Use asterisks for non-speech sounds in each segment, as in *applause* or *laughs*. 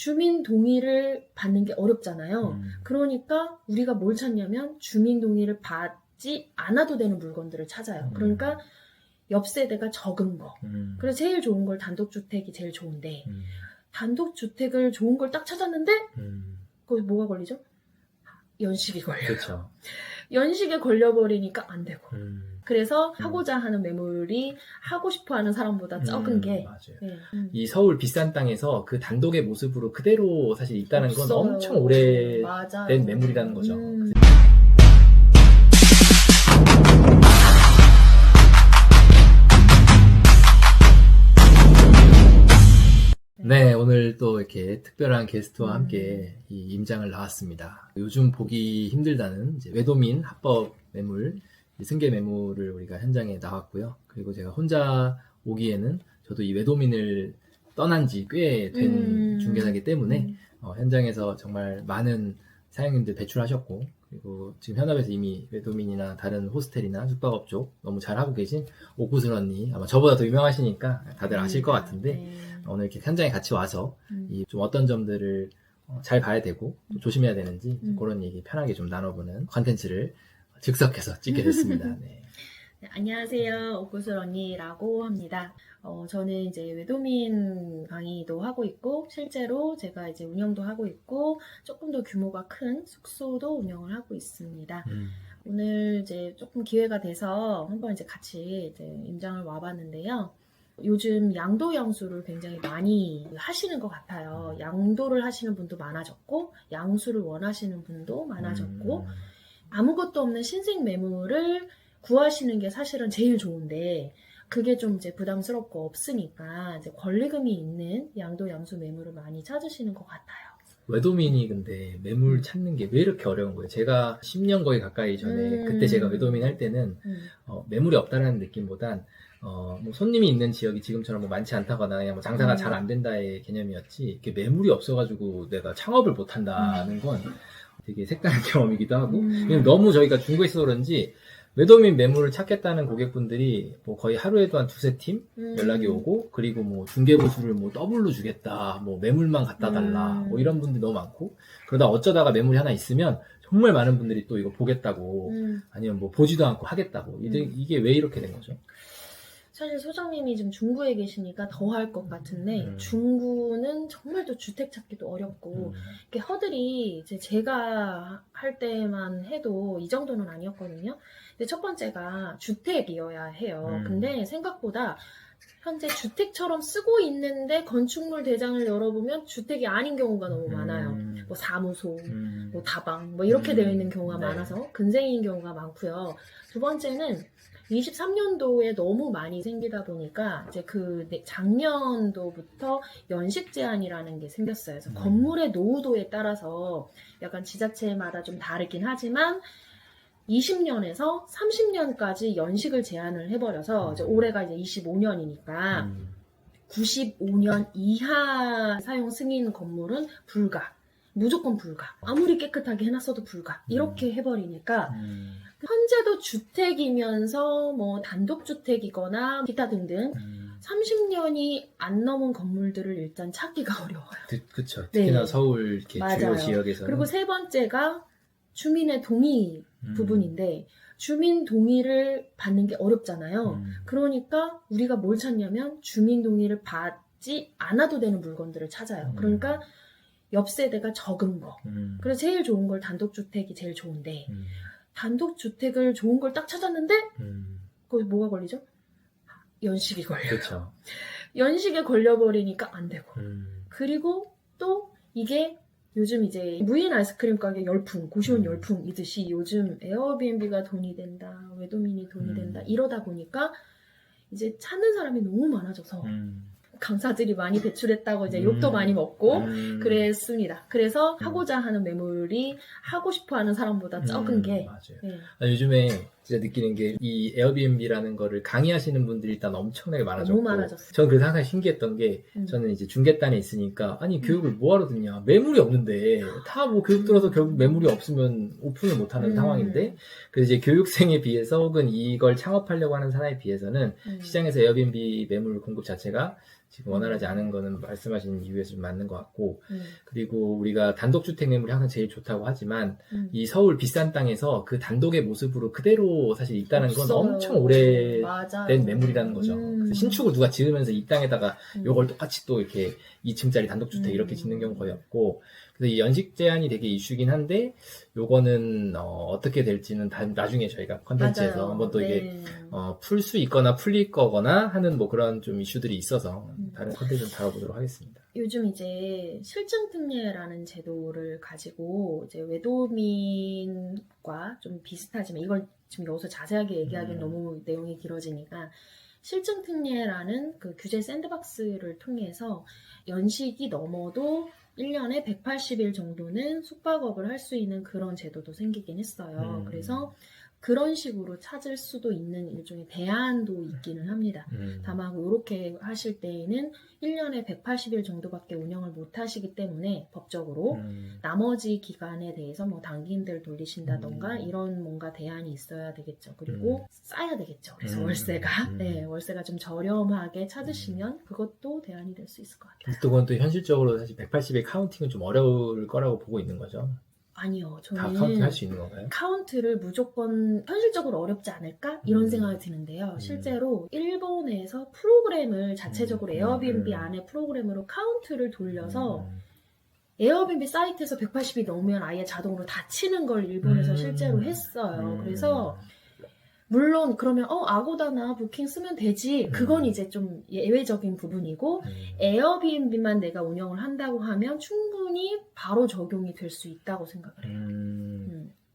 주민 동의를 받는 게 어렵잖아요. 음. 그러니까 우리가 뭘 찾냐면 주민 동의를 받지 않아도 되는 물건들을 찾아요. 음. 그러니까 옆 세대가 적은 거. 음. 그래서 제일 좋은 걸 단독주택이 제일 좋은데 음. 단독주택을 좋은 걸 딱 찾았는데 음. 거기 뭐가 걸리죠? 연식이 걸려요. 그렇죠. *laughs* 연식에 걸려버리니까 안 되고. 음. 그래서 음. 하고자 하는 매물이 하고 싶어 하는 사람보다 적은 음, 게. 맞아요. 네. 음. 이 서울 비싼 땅에서 그 단독의 모습으로 그대로 사실 있다는 건 없어요. 엄청 오래된 맞아요. 매물이라는 거죠. 음. 네, 오늘 또 이렇게 특별한 게스트와 음. 함께 이 임장을 나왔습니다. 요즘 보기 힘들다는 이제 외도민 합법 매물, 이 승계 매물을 우리가 현장에 나왔고요. 그리고 제가 혼자 오기에는 저도 이 외도민을 떠난 지 꽤된 음. 중개사기 때문에 음. 어, 현장에서 정말 많은 사장님들 배출하셨고 그리고 지금 현업에서 이미 외도민이나 다른 호스텔이나 숙박업 쪽 너무 잘하고 계신 오구슬 언니 아마 저보다 더 유명하시니까 다들 아실 것 같은데 네. 오늘 이렇게 현장에 같이 와서 음. 이좀 어떤 점들을 어, 잘 봐야 되고 또 조심해야 되는지 음. 그런 얘기 편하게 좀 나눠보는 컨텐츠를 즉석해서 찍게 됐습니다. *laughs* 네. 네, 안녕하세요. 옥구슬 언니라고 합니다. 어, 저는 이제 외도민 강의도 하고 있고, 실제로 제가 이제 운영도 하고 있고, 조금 더 규모가 큰 숙소도 운영을 하고 있습니다. 음, 오늘 이제 조금 기회가 돼서 한번 이제 같이 이제 임장을 와봤는데요. 요즘 양도 양수를 굉장히 많이 하시는 것 같아요. 양도를 하시는 분도 많아졌고, 양수를 원하시는 분도 많아졌고, 음, 아무것도 없는 신생 매물을 구하시는 게 사실은 제일 좋은데 그게 좀 이제 부담스럽고 없으니까 이제 권리금이 있는 양도 양수 매물을 많이 찾으시는 것 같아요. 외도민이 근데 매물 찾는 게 왜 이렇게 어려운 거예요? 제가 10년 거의 가까이 전에 음. 그때 제가 외도민 할 때는 음, 어, 매물이 없다라는 느낌보단 어, 뭐 손님이 있는 지역이 지금처럼 뭐 많지 않다거나 그냥 뭐 장사가 음. 잘안 된다의 개념이었지 이렇게 매물이 없어가지고 내가 창업을 못 한다는 건 되게 색다른 *laughs* 경험이기도 하고 음. 너무 저희가 중고에 있어서 그런지 외도민 매물을 찾겠다는 고객분들이 뭐 거의 하루에도 한 두세 팀 음. 연락이 오고 그리고 뭐 중개 보수를 뭐 더블로 주겠다 뭐 매물만 갖다 달라 음. 뭐 이런 분들이 너무 많고 그러다 어쩌다가 매물이 하나 있으면 정말 많은 분들이 또 이거 보겠다고 음, 아니면 뭐 보지도 않고 하겠다고 이게, 음. 이게 왜 이렇게 된 거죠? 사실 소장님이 지금 중구에 계시니까 더할 것 같은데 음. 중구는 정말 또 주택 찾기도 어렵고 음. 이렇게 허들이 이제 제가 할 때만 해도 이 정도는 아니었거든요. 근데 첫 번째가 주택이어야 해요. 음. 근데 생각보다 현재 주택처럼 쓰고 있는데 건축물 대장을 열어보면 주택이 아닌 경우가 너무 많아요. 음. 뭐 사무소, 음. 뭐 다방, 뭐 이렇게 음. 되어 있는 경우가 네. 많아서 근생인 경우가 많고요. 두 번째는 23년도에 너무 많이 생기다 보니까 이제 그 내- 작년도부터 연식 제한이라는 게 생겼어요. 그래서 음. 건물의 노후도에 따라서 약간 지자체마다 좀 다르긴 하지만 20년에서 30년까지 연식을 제한을 해버려서 이제 음. 올해가 이제 25년이니까 음. 95년 이하 사용 승인 건물은 불가. 무조건 불가. 아무리 깨끗하게 해놨어도 불가. 이렇게 해버리니까 음. 현재도 주택이면서 뭐 단독주택이거나 기타 등등 음. 30년이 안 넘은 건물들을 일단 찾기가 *laughs* 어려워요. 그, 그쵸. 네. 특히나 서울 이렇게 맞아요. 주요 지역에서는 그리고 세 번째가 주민의 동의 음. 부분인데 주민 동의를 받는 게 어렵잖아요. 음. 그러니까 우리가 뭘 찾냐면 주민 동의를 받지 않아도 되는 물건들을 찾아요. 음. 그러니까 옆 세대가 적은 거. 음. 그래서 제일 좋은 걸 단독주택이 제일 좋은데 음. 단독주택을 좋은 걸 딱 찾았는데 음. 거기 뭐가 걸리죠? 연식이 걸려요. 그쵸. *laughs* 연식에 걸려버리니까 안 되고. 음. 그리고 또 이게 요즘 이제 무인 아이스크림 가게 열풍, 고시원 음. 열풍이듯이 요즘 에어비앤비가 돈이 된다, 외도민이 돈이 음. 된다 이러다 보니까 이제 찾는 사람이 너무 많아져서 음. 강사들이 많이 배출했다고 이제 음. 욕도 많이 먹고 음. 그랬습니다. 그래서 음. 하고자 하는 매물이 하고 싶어 하는 사람보다 적은 음, 게 맞아요. 네. 아, 요즘에 진짜 느끼는 게 이 에어비앤비라는 거를 강의하시는 분들이 일단 엄청나게 많아졌고 너무 많아졌어요. 저는 그래서 항상 신기했던 게 음. 저는 이제 중개단에 있으니까 아니 교육을 뭐하러 듣냐 매물이 없는데 다 뭐 교육 들어서 결국 매물이 없으면 오픈을 못하는 음. 상황인데 그래서 이제 교육생에 비해서 혹은 이걸 창업하려고 하는 사람에 비해서는 음. 시장에서 에어비앤비 매물 공급 자체가 지금 원활하지 않은 거는 말씀하신 이유에서 좀 맞는 것 같고 음. 그리고 우리가 단독주택 매물이 항상 제일 좋다고 하지만 음. 이 서울 비싼 땅에서 그 단독의 모습으로 그대로 사실 있다는 건 없어요. 엄청 오래된 맞아요. 매물이라는 거죠. 음. 그래서 신축을 누가 지으면서 이 땅에다가 음. 요걸 똑같이 또 이렇게 2층짜리 단독주택 음. 이렇게 짓는 경우 거의 없고 그래서 이 연식 제한이 되게 이슈긴 한데 요거는 어, 떻게 될지는 다, 나중에 저희가 컨텐츠에서. 한번 또 이게 네. 어, 풀 수 있거나 풀릴 거거나 하는 뭐 그런 좀 이슈들이 있어서 음. 다른 컨텐츠 좀 다뤄보도록 하겠습니다. 요즘 이제 실증 특례라는 제도를 가지고 이제 외도민과 좀 비슷하지만 이걸 지금 여기서 자세하게 얘기하기는 음. 너무 내용이 길어지니까 실증 특례라는 그 규제 샌드박스를 통해서 연식이 넘어도 1년에 180일 정도는 숙박업을 할 수 있는 그런 제도도 생기긴 했어요. 음. 그래서 그런 식으로 찾을 수도 있는 일종의 대안도 있기는 합니다. 음. 다만 이렇게 하실 때에는 1년에 180일 정도밖에 운영을 못 하시기 때문에 법적으로 음. 나머지 기간에 대해서 뭐 당기인들 돌리신다던가 음. 이런 뭔가 대안이 있어야 되겠죠. 그리고 음. 싸야 되겠죠. 그래서 음. 월세가 음. 네 월세가 좀 저렴하게 찾으시면 그것도 대안이 될 수 있을 것 같아요. 또 그건 또 현실적으로 사실 180의 카운팅은 좀 어려울 거라고 보고 있는 거죠. 아니요, 다 저는 카운팅 할수 있는 건가요? 카운트를 무조건 현실적으로 어렵지 않을까 이런 음. 생각이 드는데요. 음. 실제로 일본에서 프로그램을 자체적으로 음. 에어비앤비 음. 안에 프로그램으로 카운트를 돌려서 음. 에어비앤비 사이트에서 180이 넘으면 아예 자동으로 닫히는 걸 일본에서 음. 실제로 했어요. 음. 그래서 물론 그러면 어 아고다나 부킹 쓰면 되지. 그건 음. 이제 좀 예외적인 부분이고 음. 에어비앤비만 내가 운영을 한다고 하면 충분히 바로 적용이 될 수 있다고 생각을 해요.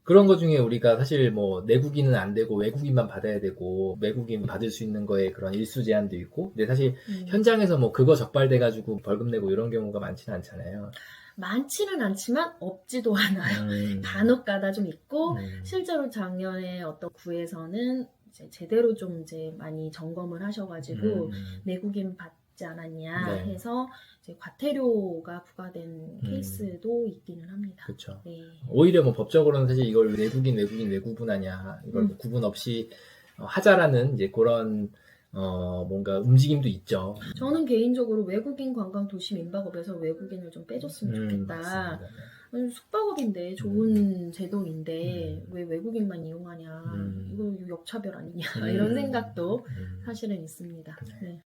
그런 것 중에 우리가 사실 뭐 내국인은 안 되고 외국인만 받아야 되고 외국인 받을 수 있는 거에 그런 일수 제한도 있고 근데 사실 음. 현장에서 뭐 그거 적발돼 가지고 벌금 내고 이런 경우가 많지는 않잖아요. 많지는 않지만 없지도 않아요. 음. *laughs* 간혹가다 좀 있고 음. 실제로 작년에 어떤 구에서는 제대로 좀 이제 많이 점검을 하셔가지고 음. 내국인 받 지 않았냐 네. 해서 이제 과태료가 부과된 케이스도 있기는 합니다. 그렇죠. 네. 오히려 뭐 법적으로는 사실 이걸 외국인 외국인 왜 구분하냐 이걸 음. 뭐 구분 없이 어, 하자라는 이제 그런 어 뭔가 움직임도 있죠. 저는 개인적으로 외국인 관광 도시 민박업에서 외국인을 좀 빼줬으면 음, 좋겠다. 맞습니다. 아니, 숙박업인데 좋은 제도인데 음. 왜 외국인만 이용하냐? 음. 이거 역차별 아니냐? 음. 이런 생각도 음. 사실은 있습니다. 네. 네.